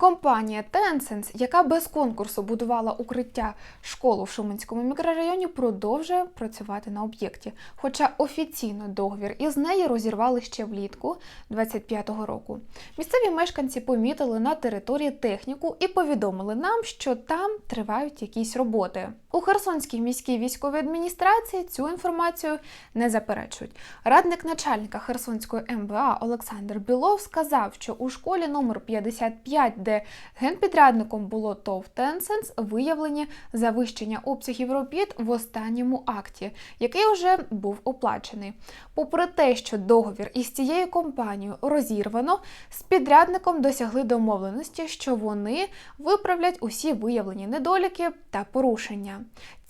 Компанія Tencent, яка без конкурсу будувала укриття школу в Шуменському мікрорайоні, продовжує працювати на об'єкті. Хоча офіційно договір із нею розірвали ще влітку 25-го року. Місцеві мешканці помітили на території техніку і повідомили нам, що там тривають якісь роботи. У Херсонській міській військовій адміністрації цю інформацію не заперечують. Радник начальника Херсонської МВА Олександр Білов сказав, що у школі номер 55, де генпідрядником було ТОВ Тенсенс, виявлені завищення обсягів робіт в останньому акті, який вже був оплачений. Попри те, що договір із цією компанією розірвано, з підрядником досягли домовленості, що вони виправлять усі виявлені недоліки та порушення.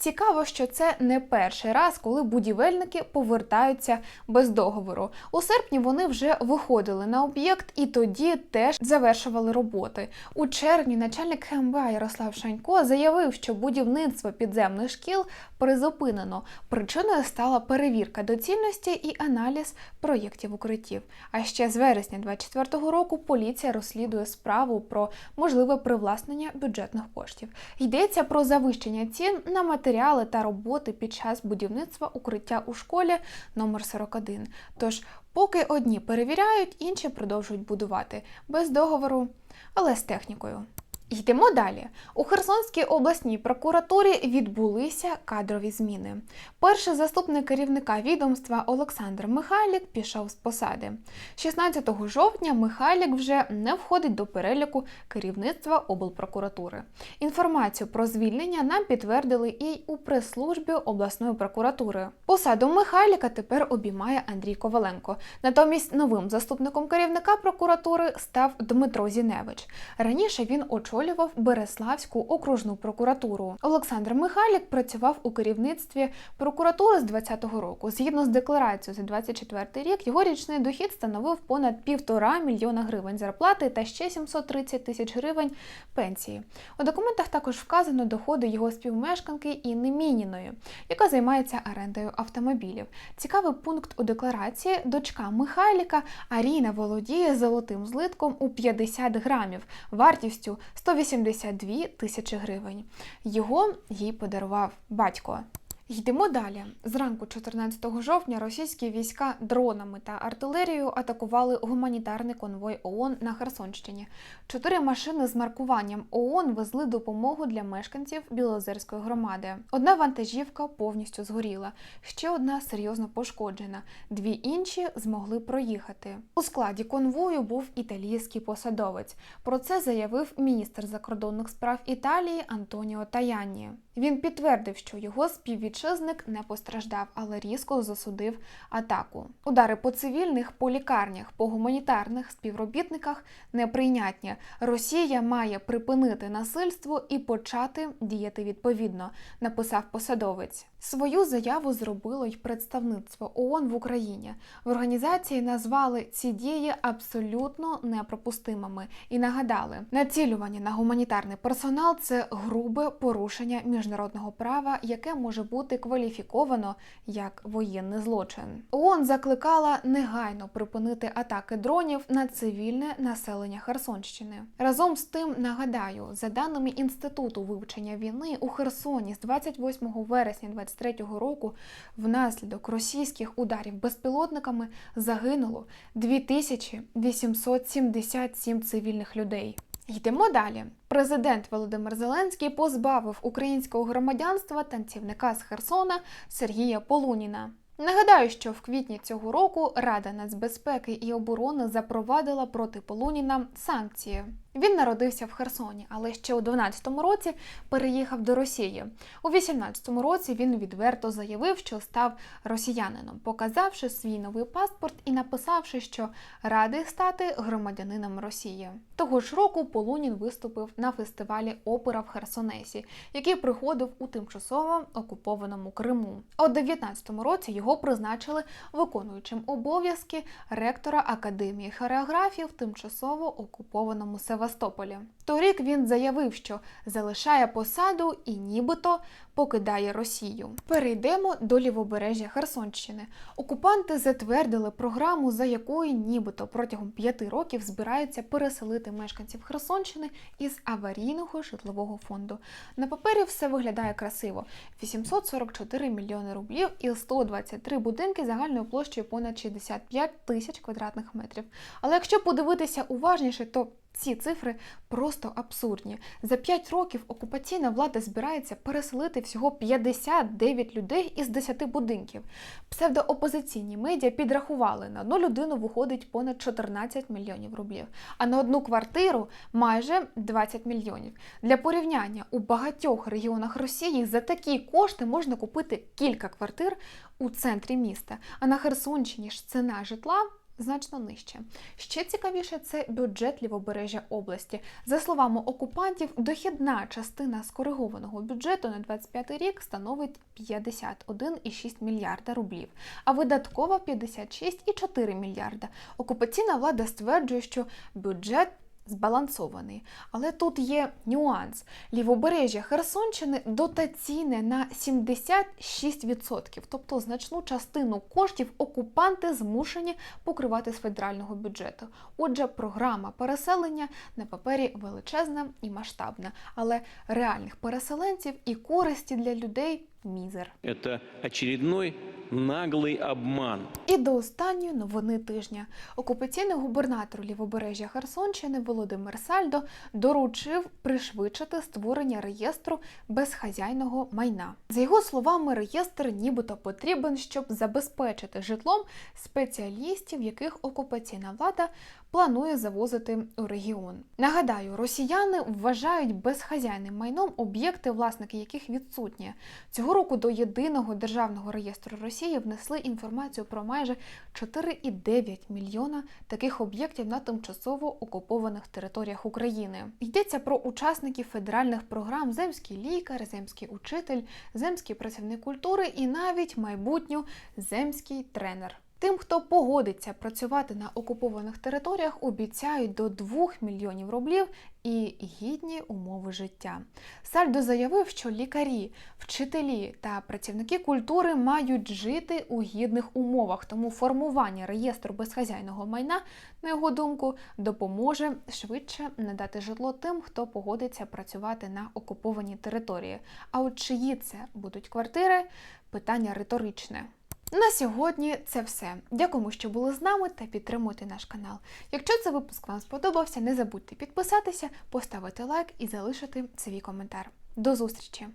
Цікаво, що це не перший раз, коли будівельники повертаються без договору. У серпні вони вже виходили на об'єкт і тоді теж завершували роботи. У червні начальник ХМВА Ярослав Шанько заявив, що будівництво підземних шкіл призупинено. Причиною стала перевірка доцільності і аналіз проєктів укриттів. А ще з вересня 2024 року поліція розслідує справу про можливе привласнення бюджетних коштів. Йдеться про завищення цін на матеріали та роботи під час будівництва укриття у школі номер 41. Тож, поки одні перевіряють, інші продовжують будувати без договору, але з технікою. Йдемо далі. У Херсонській обласній прокуратурі відбулися кадрові зміни. Перший заступник керівника відомства Олександр Михайлік пішов з посади. 16 жовтня Михайлік вже не входить до переліку керівництва облпрокуратури. Інформацію про звільнення нам підтвердили і у прес-службі обласної прокуратури. Посаду Михайліка тепер обіймає Андрій Коваленко. Натомість новим заступником керівника прокуратури став Дмитро Зіневич. Раніше він очолював Береславську окружну прокуратуру. Олександр Михайлік працював у керівництві прокуратури з 2020 року. Згідно з декларацією за 2024 рік, його річний дохід становив понад півтора мільйона гривень зарплати та ще 730 тисяч гривень пенсії. У документах також вказано доходи його співмешканки Інни Мініної, яка займається орендою автомобілів. Цікавий пункт у декларації: дочка Михайліка Аріна володіє золотим злитком у 50 грамів вартістю 182 тисячі гривень. Його їй подарував батько. Йдемо далі. Зранку 14 жовтня російські війська дронами та артилерією атакували гуманітарний конвой ООН на Херсонщині. Чотири машини з маркуванням ООН везли допомогу для мешканців Білозерської громади. Одна вантажівка повністю згоріла, ще одна серйозно пошкоджена. Дві інші змогли проїхати. У складі конвою був італійський посадовець. Про це заявив міністр закордонних справ Італії Антоніо Таянні. Він підтвердив, що його співвітчизник не постраждав, але різко засудив атаку. Удари по цивільних, по лікарнях, по гуманітарних співробітниках неприйнятні. Росія має припинити насильство і почати діяти відповідно, написав посадовець. Свою заяву зробило й представництво ООН в Україні. В організації назвали ці дії абсолютно непропустимими і нагадали, націлювання на гуманітарний персонал це грубе порушення міжнародного права, яке може бути кваліфіковано як воєнний злочин. ООН закликала негайно припинити атаки дронів на цивільне населення Херсонщини. Разом з тим нагадаю, за даними інституту вивчення війни у Херсоні з 28 вересня 2023 року внаслідок російських ударів безпілотниками загинуло 2877 цивільних людей. Йдемо далі. Президент Володимир Зеленський позбавив українського громадянства танцівника з Херсона Сергія Полуніна. Нагадаю, що в квітні цього року Рада нацбезпеки і оборони запровадила проти Полуніна санкції. Він народився в Херсоні, але ще у 12-му році переїхав до Росії. У 18-му році він відверто заявив, що став росіянином, показавши свій новий паспорт і написавши, що радий стати громадянином Росії. Того ж року Полунін виступив на фестивалі Опера в Херсонесі, який приходив у тимчасово окупованому Криму. У 19-му році його призначили виконуючим обов'язки ректора Академії хореографії в тимчасово окупованому Севастополі. Севастополі. Торік він заявив, що залишає посаду і нібито покидає Росію. Перейдемо до лівобережжя Херсонщини. Окупанти затвердили програму, за якою нібито протягом п'яти років збираються переселити мешканців Херсонщини із аварійного житлового фонду. На папері все виглядає красиво: 844 мільйони рублів і 123 будинки загальною площею понад 65 тисяч квадратних метрів. Але якщо подивитися уважніше, то ці цифри просто абсурдні. За 5 років окупаційна влада збирається переселити всього 59 людей із 10 будинків. Псевдоопозиційні медіа підрахували на одну людину виходить понад 14 мільйонів рублів, а на одну квартиру майже 20 мільйонів. Для порівняння у багатьох регіонах Росії за такі кошти можна купити кілька квартир у центрі міста. А на Херсонщині ж ціна житла значно нижче. Ще цікавіше це бюджет лівобережжя області. За словами окупантів, дохідна частина скоригованого бюджету на 25 рік становить 51,6 мільярда рублів, а видаткова 56,4 мільярда. Окупаційна влада стверджує, що бюджет збалансований. Але тут є нюанс. Лівобережжя Херсонщини дотаційне на 76%, тобто значну частину коштів окупанти змушені покривати з федерального бюджету. Отже, програма переселення на папері величезна і масштабна, але реальних переселенців і користі для людей мізер. Это очередной наглый обман. І до останньої новини тижня окупаційний губернатор лівобережжя Херсонщини Володимир Сальдо доручив пришвидшити створення реєстру безхазяйного майна. За його словами, реєстр нібито потрібен, щоб забезпечити житлом спеціалістів, яких окупаційна влада планує завозити у регіон. Нагадаю, росіяни вважають безхазяйним майном об'єкти, власники яких відсутні. Цього року до єдиного державного реєстру Росії внесли інформацію про майже 4,9 мільйона таких об'єктів на тимчасово окупованих територіях України. Йдеться про учасників федеральних програм Земський лікар, земський учитель, земський працівник культури і навіть майбутню земський тренер. Тим, хто погодиться працювати на окупованих територіях, обіцяють до 2 мільйонів рублів і гідні умови життя. Сальдо заявив, що лікарі, вчителі та працівники культури мають жити у гідних умовах, тому формування реєстру безхазяйного майна, на його думку, допоможе швидше надати житло тим, хто погодиться працювати на окупованій території. А от чиї це будуть квартири? Питання риторичне. На сьогодні це все. Дякуємо, що були з нами та підтримуйте наш канал. Якщо цей випуск вам сподобався, не забудьте підписатися, поставити лайк і залишити свій коментар. До зустрічі!